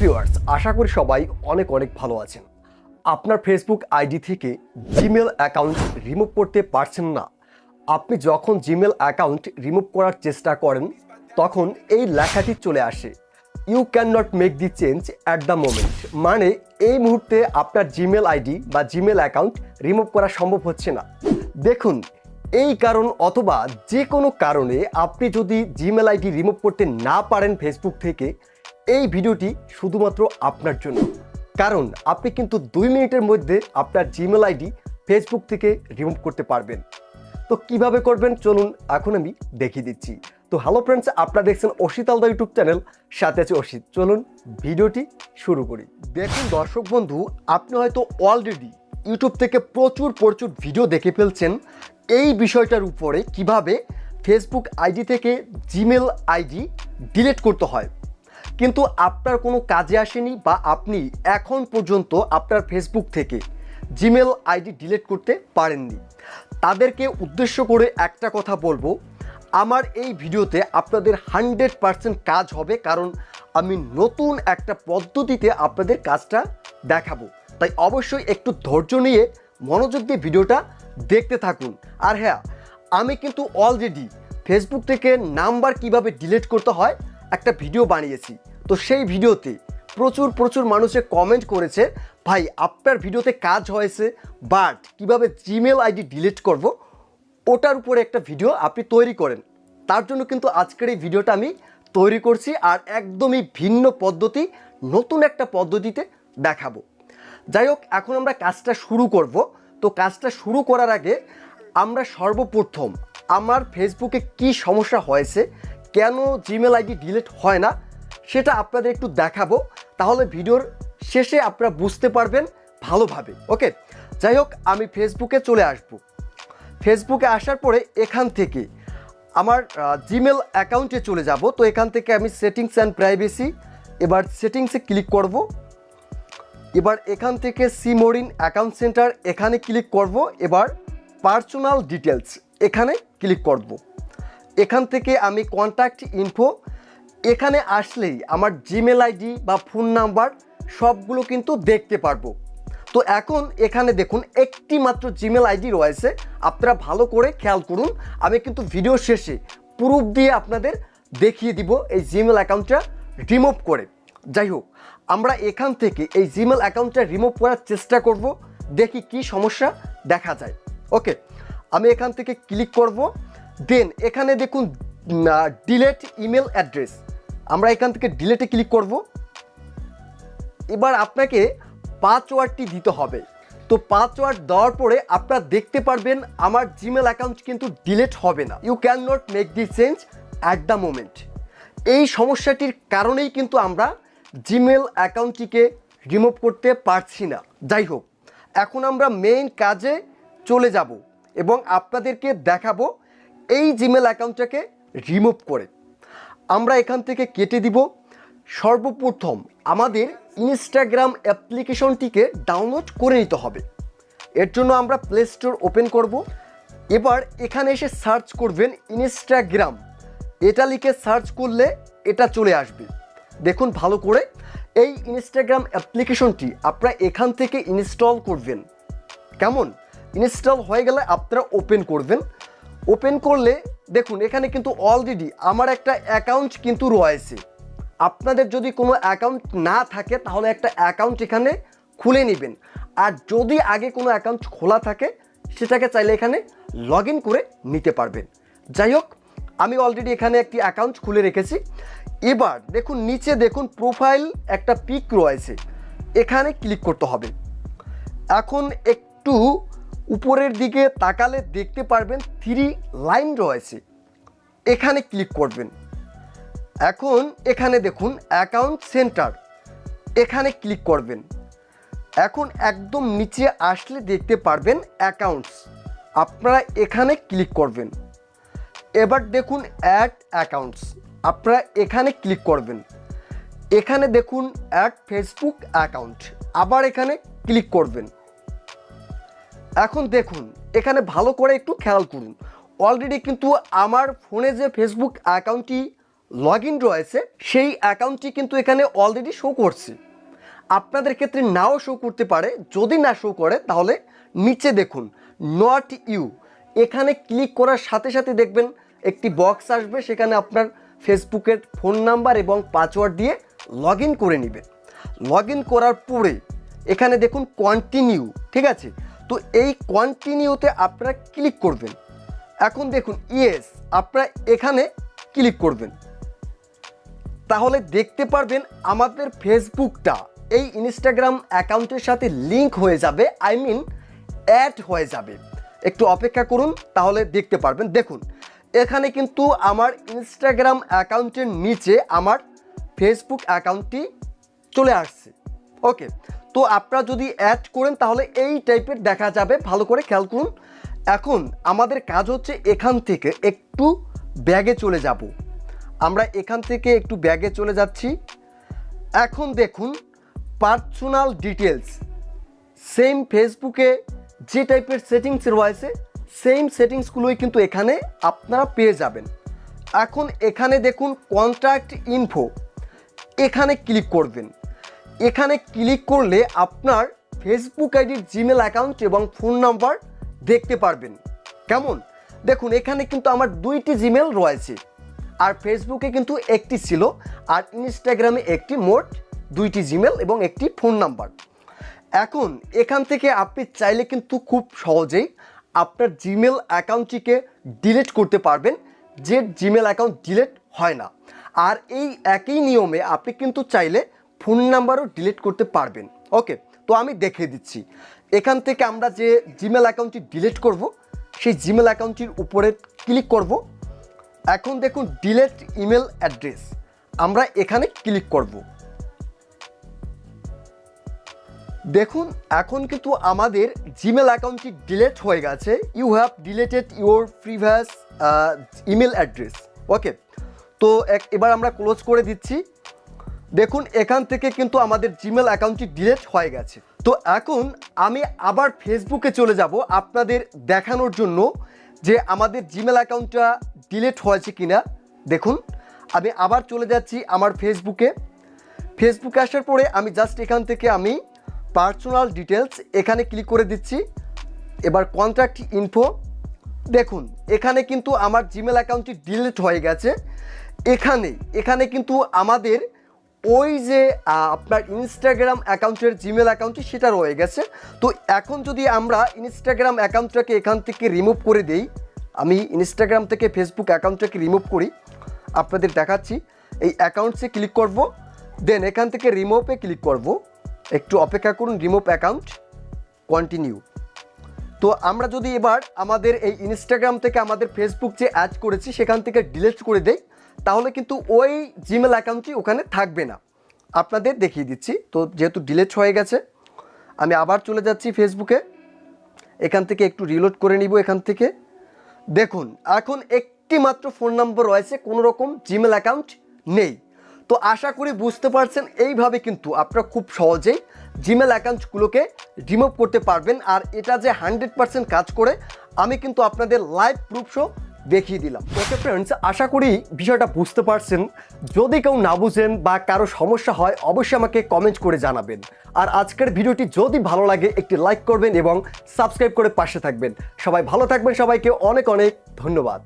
Viewers আশা করি সবাই অনেক অনেক ভালো আছেন। আপনার ফেসবুক আইডি থেকে জিমেল অ্যাকাউন্ট রিমুভ করতে পারছেন না। আপনি যখন জিমেল অ্যাকাউন্ট রিমুভ করার চেষ্টা করেন, তখন এই লেখাটি চলে আসে। You can not make the change at the moment মানে এই মুহূর্তে আপনার জিমেল আইডি বা জিমেল অ্যাকাউন্ট রিমুভ করা সম্ভব হচ্ছে না। দেখুন, এই কারণ অথবা যে কোনো কারণে আপনি যদি জিমেল আইডি রিমুভ করতে না পারেন ফেসবুক থেকে এই ভিডিওটি শুধুমাত্র আপনার জন্য। কারণ আপনি কিন্তু দুই মিনিটের মধ্যে আপনার জিমেল আইডি ফেসবুক থেকে রিমুভ করতে পারবেন। তো কীভাবে করবেন? চলুন এখন আমি দেখিয়ে দিচ্ছি। তো হ্যালো ফ্রেন্ডস আপনারা দেখছেন অসিত আলদা ইউটিউব চ্যানেল সাথে আছে অসিত। চলুন ভিডিওটি শুরু করি। দেখুন দর্শক বন্ধু, আপনি হয়তো অলরেডি ইউটিউব থেকে প্রচুর প্রচুর ভিডিও দেখে ফেলছেন। এই বিষয়টার উপরে কীভাবে ফেসবুক আইডি থেকে জিমেল আইডি ডিলিট করতে হয়? কিন্তু আপনার কোনো কাজে আসেনি বা আপনি এখন পর্যন্ত আপনার ফেসবুক থেকে জিমেল আইডি ডিলিট করতে পারেননি। তাদেরকে উদ্দেশ্য করে একটা কথা বলব, আমার এই ভিডিওতে আপনাদের হান্ড্রেড পারসেন্ট কাজ হবে কারণ আমি নতুন একটা পদ্ধতিতে আপনাদের কাজটা দেখাবো। তাই অবশ্যই একটু ধৈর্য নিয়ে মনোযোগ দিয়ে ভিডিওটা দেখতে থাকুন। আর হ্যাঁ আমি কিন্তু অলরেডি ফেসবুক থেকে নাম্বার কীভাবে ডিলিট করতে হয় একটা ভিডিও বানিয়েছি। তো সেই ভিডিওতে প্রচুর প্রচুর মানুষে কমেন্ট করেছে, ভাই, আপনার ভিডিওতে কাজ হয়েছে বাট কীভাবে জিমেল আইডি ডিলিট করব? ওটার উপরে একটা ভিডিও আপনি তৈরি করেন। তার জন্য কিন্তু আজকের এই ভিডিওটা আমি তৈরি করছি আর একদমই ভিন্ন পদ্ধতি, নতুন একটা পদ্ধতিতে দেখাবো। যাই হোক, এখন আমরা কাজটা শুরু করব। তো কাজটা শুরু করার আগে আমরা সর্বপ্রথম আমার ফেসবুকে কি সমস্যা হয়েছে, কেন জিমেল আইডি ডিলিট হয় না সেটা আপনাদের একটু দেখাবো। তাহলে ভিডিওর শেষে আপনারা বুঝতে পারবেন ভালোভাবে, ওকে? যাই হোক, আমি ফেসবুকে চলে আসব। ফেসবুকে আসার পরে এখান থেকে আমার জিমেল অ্যাকাউন্টে চলে যাব। তো এখান থেকে আমি সেটিংস অ্যান্ড প্রাইভেসি, এবার সেটিংসে ক্লিক করব। এবার এখান থেকে see more in account center, এখানে ক্লিক করব। এবার পার্সোনাল ডিটেলস এখানে ক্লিক করব। এখান থেকে আমি কন্ট্যাক্ট ইনফো এখানে আসলেই আমার জিমেল আইডি বা ফোন নাম্বার সবগুলো কিন্তু দেখতে পারব। তো এখন এখানে দেখুন, একটি মাত্র জিমেল আইডি রয়েছে। আপনারা ভালো করে খেয়াল করুন। আমি কিন্তু ভিডিও শেষে প্রুফ দিয়ে আপনাদের দেখিয়ে দিব এই জিমেল অ্যাকাউন্টটা রিমুভ করে। যাই হোক, আমরা এখান থেকে এই জিমেল অ্যাকাউন্টটা রিমুভ করার চেষ্টা করব, দেখি কি সমস্যা দেখা যায়। ওকে আমি এখান থেকে ক্লিক করব। দেন এখানে দেখুন ডিলেট ইমেল অ্যাড্রেস আমরা এখান থেকে ডিলেটে ক্লিক করব। এবার আপনাকে পাসওয়ার্ডটি দিতে হবে। তো পাসওয়ার্ড দেওয়ার পরে আপনারা দেখতে পারবেন আমার জিমেল অ্যাকাউন্ট কিন্তু ডিলেট হবে না। You can not make the change at the moment এই সমস্যাটির কারণেই কিন্তু আমরা জিমেল অ্যাকাউন্টটিকে রিমুভ করতে পারছি না। যাই হোক, এখন আমরা মেইন কাজে চলে যাব এবং আপনাদেরকে দেখাবো এই জিমেল অ্যাকাউন্টটাকে রিমুভ করে। আমরা এখান থেকে কেটে দিব সর্বপ্রথম আমাদের ইনস্টাগ্রাম অ্যাপ্লিকেশনটিকে ডাউনলোড করে নিতে হবে। এর জন্য আমরা প্লে স্টোর ওপেন করব। এবার এখানে এসে সার্চ করবেন ইনস্টাগ্রাম এটা লিখে সার্চ করলে এটা চলে আসবে। দেখুন ভালো করে, এই ইনস্টাগ্রাম অ্যাপ্লিকেশনটি আপনারা এখান থেকে ইনস্টল করবেন। কেমন? ইনস্টল হয়ে গেলে আপনারা ওপেন করবেন। ওপেন করলে দেখুন, এখানে কিন্তু অলরেডি আমার একটা অ্যাকাউন্ট কিন্তু রয়েছে। আপনাদের যদি কোনো অ্যাকাউন্ট না থাকে, তাহলে একটা অ্যাকাউন্ট এখানে খুলে নেবেন। আর যদি আগে কোনো অ্যাকাউন্ট খোলা থাকে, সেটাকে চাইলে এখানে লগ করে নিতে পারবেন। যাই হোক, আমি অলরেডি এখানে একটি অ্যাকাউন্ট খুলে রেখেছি। এবার দেখুন, নিচে দেখুন প্রোফাইল একটা পিক রয়েছে। এখানে ক্লিক করতে হবে। এখন একটু উপরের দিকে তাকালে দেখতে পারবেন থ্রি লাইন রয়েছে। এখানে ক্লিক করবেন। এখন এখানে দেখুন অ্যাকাউন্ট সেন্টার এখানে ক্লিক করবেন। এখন একদম নিচে আসলে দেখতে পারবেন অ্যাকাউন্টস আপনারা এখানে ক্লিক করবেন। এবার দেখুন অ্যাড অ্যাকাউন্টস আপনারা এখানে ক্লিক করবেন। এখানে দেখুন অ্যাড ফেসবুক অ্যাকাউন্ট আবার এখানে ক্লিক করবেন। এখন দেখুন, এখানে ভালো করে একটু খেয়াল করুন। অলরেডি কিন্তু আমার ফোনে যে ফেসবুক অ্যাকাউন্টটি লগ ইন রয়েছে, সেই অ্যাকাউন্টটি কিন্তু এখানে অলরেডি শো করছে। আপনাদের ক্ষেত্রে নাও শো করতে পারে, যদি না শো করে, তাহলে নিচে দেখুন নট ইউ এখানে ক্লিক করার সাথে সাথে দেখবেন, একটি বক্স আসবে, সেখানে আপনার ফেসবুকের ফোন নাম্বার এবং পাসওয়ার্ড দিয়ে লগ করে নেবেন লগ করার পরে, এখানে দেখুন কন্টিনিউ ঠিক আছে? তো এই কন্টিনিউতে আপনারা ক্লিক করবেন। এখন দেখুন ইয়েস আপনারা এখানে ক্লিক করবেন। তাহলে দেখতে পারবেন আমাদের ফেসবুকটা এই ইনস্টাগ্রাম অ্যাকাউন্টের সাথে লিংক হয়ে যাবে আই মিন অ্যাড হয়ে যাবে। একটু অপেক্ষা করুন, তাহলে দেখতে পারবেন। দেখুন, এখানে কিন্তু আমার ইনস্টাগ্রাম অ্যাকাউন্টের নিচে আমার ফেসবুক অ্যাকাউন্টটি চলে আসছে। ওকে তো আপনারা যদি অ্যাড করেন, তাহলে এই টাইপের দেখা যাবে। ভালো করে খেয়াল করুন। এখন আমাদের কাজ হচ্ছে এখান থেকে একটু ব্যাগে চলে যাব। আমরা এখান থেকে একটু ব্যাগে চলে যাচ্ছি। এখন দেখুন পার্সোনাল ডিটেলস সেম ফেসবুকে যে টাইপের সেটিংস রয়েছে সেম সেটিংসগুলোই কিন্তু এখানে আপনারা পেয়ে যাবেন। এখন এখানে দেখুন কন্ট্রাক্ট ইনফো এখানে ক্লিক করবেন। এখানে ক্লিক করলে আপনার ফেসবুক আইডির জিমেল অ্যাকাউন্ট এবং ফোন নাম্বার দেখতে পারবেন। কেমন? দেখুন, এখানে কিন্তু আমার দুইটি জিমেল রয়েছে। আর ফেসবুকে কিন্তু একটি ছিল, আর ইনস্টাগ্রামে একটি, মোট দুইটি জিমেল এবং একটি ফোন নাম্বার এখন, এখান থেকে আপনি চাইলে কিন্তু খুব সহজেই আপনার জিমেল অ্যাকাউন্টটিকে ডিলিট করতে পারবেন, যে জিমেল অ্যাকাউন্ট ডিলিট হয় না। আর এই একই নিয়মে আপনি কিন্তু চাইলে ফোন নাম্বারও ডিলিট করতে পারবেন। ওকে, তো আমি দেখিয়ে দিচ্ছি। এখান থেকে আমরা যে জিমেল অ্যাকাউন্টটি ডিলিট করব, সেই জিমেল অ্যাকাউন্টটির উপরে ক্লিক করব। এখন দেখুন, ডিলেট ইমেল অ্যাড্রেস। আমরা এখানে ক্লিক করব। দেখুন, এখন কিন্তু আমাদের জিমেল অ্যাকাউন্টটি ডিলেট হয়ে গেছে। You have deleted your previous email address okay, তো এবার আমরা ক্লোজ করে দিচ্ছি। দেখুন, এখান থেকে কিন্তু আমাদের জিমেল অ্যাকাউন্টটি ডিলেট হয়ে গেছে। তো এখন আমি আবার ফেসবুকে চলে যাব আপনাদের দেখানোর জন্য যে আমাদের জিমেল অ্যাকাউন্টটা ডিলেট হয়েছে কিনা। দেখুন, আমি আবার চলে যাচ্ছি আমার ফেসবুকে ফেসবুকে আসার পরে আমি জাস্ট এখান থেকে আমি পার্সোনাল ডিটেলস এখানে ক্লিক করে দিচ্ছি। এবার কন্ট্রাক্ট ইনফো দেখুন, এখানে কিন্তু আমার জিমেল অ্যাকাউন্টটি ডিলিট হয়ে গেছে। এখানে এখানে কিন্তু আমাদের ওই যে আপনার ইনস্টাগ্রাম অ্যাকাউন্টের জিমেল অ্যাকাউন্টটি সেটা রয়ে গেছে। তো এখন যদি আমরা ইনস্টাগ্রাম অ্যাকাউন্টটাকে এখান থেকে রিমুভ করে দেই, আমি ইনস্টাগ্রাম থেকে ফেসবুক অ্যাকাউন্টটাকে রিমুভ করি, আপনাদের দেখাচ্ছি। এই অ্যাকাউন্টসে ক্লিক করব দেন এখান থেকে রিমুভে ক্লিক করব। একটু অপেক্ষা করুন রিমুভ অ্যাকাউন্ট কন্টিনিউ তো আমরা যদি এবার আমাদের এই ইনস্টাগ্রাম থেকে আমাদের ফেসবুক যে অ্যাড করেছি, সেখান থেকে ডিলিট করে দেই তাহলে কিন্তু ওই জিমেল অ্যাকাউন্টটি ওখানে থাকবে না। আপনাদের দেখিয়ে দিচ্ছি। তো যেহেতু ডিলিট হয়ে গেছে, আমি আবার চলে যাচ্ছি ফেসবুকে এখান থেকে একটু রিলোড করে নিব এখান থেকে। দেখুন, এখন একটি মাত্র ফোন নম্বর রয়েছে, কোনো রকম জিমেল অ্যাকাউন্ট নেই। তো আশা করি বুঝতে পারছেন, এইভাবে কিন্তু আপনারা খুব সহজেই জিমেল অ্যাকাউন্টগুলোকে রিমুভ করতে পারবেন। আর এটা যে হান্ড্রেড পার্সেন্ট কাজ করে, আমি কিন্তু আপনাদের লাইভ প্রুফ শো দেখিয়ে দিলাম। ওকে ফ্রেন্ডস আশা করি বিষয়টা বুঝতে পারছেন। যদি কেউ না বুঝেন বা কারও সমস্যা হয়, অবশ্যই আমাকে কমেন্ট করে জানাবেন। আর আজকের ভিডিওটি যদি ভালো লাগে, একটি লাইক করবেন এবং সাবস্ক্রাইব করে পাশে থাকবেন। সবাই ভালো থাকবেন, সবাইকে অনেক অনেক ধন্যবাদ।